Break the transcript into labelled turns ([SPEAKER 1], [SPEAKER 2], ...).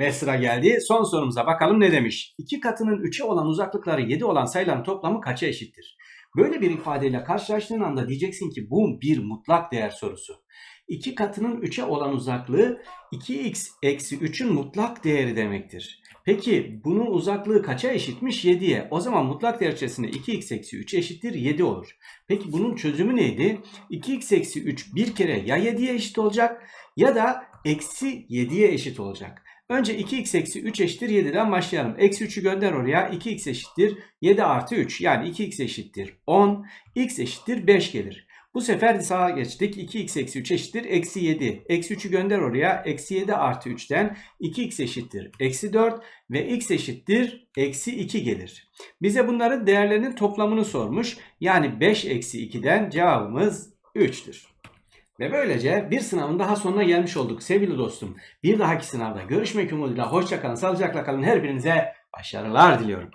[SPEAKER 1] Ve sıra geldi. Son sorumuza bakalım ne demiş? İki katının 3'e olan uzaklıkları 7 olan sayıların toplamı kaça eşittir? Böyle bir ifadeyle karşılaştığın anda diyeceksin ki bu bir mutlak değer sorusu. 2 katının 3'e olan uzaklığı 2x eksi 3'ün mutlak değeri demektir. Peki bunun uzaklığı kaça eşitmiş? 7'ye. O zaman mutlak değer içerisinde 2x eksi 3 eşittir 7 olur. Peki bunun çözümü neydi? 2x eksi 3 bir kere ya 7'ye eşit olacak ya da eksi 7'ye eşit olacak. Önce 2x eksi 3 eşittir 7'den başlayalım. Eksi 3'ü gönder oraya. 2x eşittir 7 artı 3. Yani 2x eşittir 10. x eşittir 5 gelir. Bu sefer sağa geçtik. 2x eksi 3 eşittir eksi 7. Eksi 3'ü gönder oraya. Eksi 7 artı 3'ten 2x eşittir eksi 4 ve x eşittir eksi 2 gelir. Bize bunların değerlerinin toplamını sormuş. Yani 5 eksi 2'den cevabımız 3'tür. Ve böylece bir sınavın daha sonuna gelmiş olduk sevgili dostum. Bir dahaki sınavda görüşmek umuduyla hoşçakalın, sağlıcakla kalın. Her birinize başarılar diliyorum.